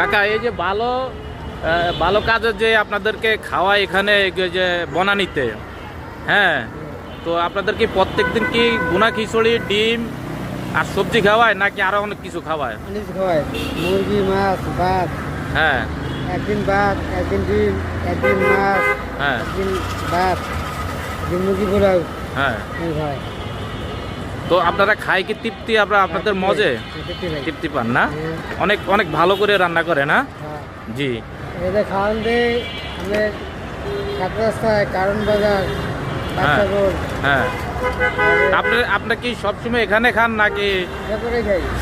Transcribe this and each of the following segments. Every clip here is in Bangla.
কাকা এই যে ভালো ভালো কাজের যে আপনাদেরকে খাওয়া এখানে যে বনানিতে হ্যাঁ? তো আপনাদের কি প্রত্যেক দিন কি গুনা খিচুড়ি ডিম আর সবজি খাওয়ায় নাকি আরও অনেক কিছু খাওয়ায়? অনেক খাওয়ায়। মুরগি মাছ ভাত হ্যাঁ। একদিন ভাত একদিন ডিম একদিন মাছ হ্যাঁ। একদিন ভাত একদিন মুরগি পোলাও। হ্যাঁ। ভাই তো আপনারা খাই কি তৃপ্তি আপনারা আপনাদের মজে? তৃপ্তি পান না? হ্যাঁ, অনেক অনেক ভালো করে রান্না করে না? হ্যাঁ। জি। এদের খাওয়ান দিয়ে আমাদের সাত রাস্তায় কারণ বাজার হ্যাঁ। আপনি আপনি কি সবসময় এখানে খান নাকি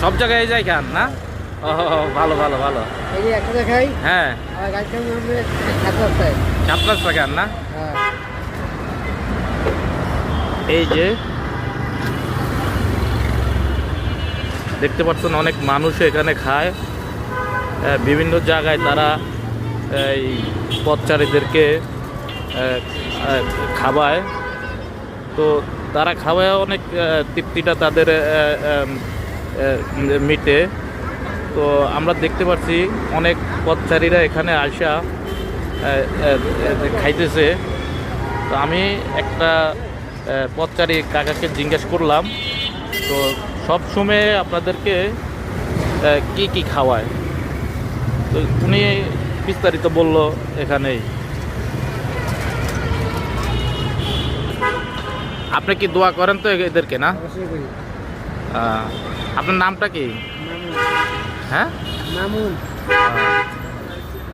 সব জায়গায় যাই খান না? ও ভালো ভালো ভালো। খাই হ্যাঁ। সাত রাস্তা খান না? হ্যাঁ। এই যে দেখতে পাচ্ছেন অনেক মানুষ এখানে খায়। বিভিন্ন জায়গায় তারা এই পথচারীদেরকে খাওয়ায়। তো তারা খাওয়ায় অনেক তৃপ্তিটা তাদের মিটে। তো আমরা দেখতে পাচ্ছি অনেক পথচারীরা এখানে আসা খাইতেছে। তো আমি একটা পথচারী কাকাকে জিজ্ঞেস করলাম, তো সব সময় আপনাদেরকে কি কি খাওয়ায়? তো উনি বিস্তারিত বলল এখানেই। আপনি কি দোয়া করেন তো এদেরকে না? আপনার নামটা কি? হ্যাঁ? মামুন।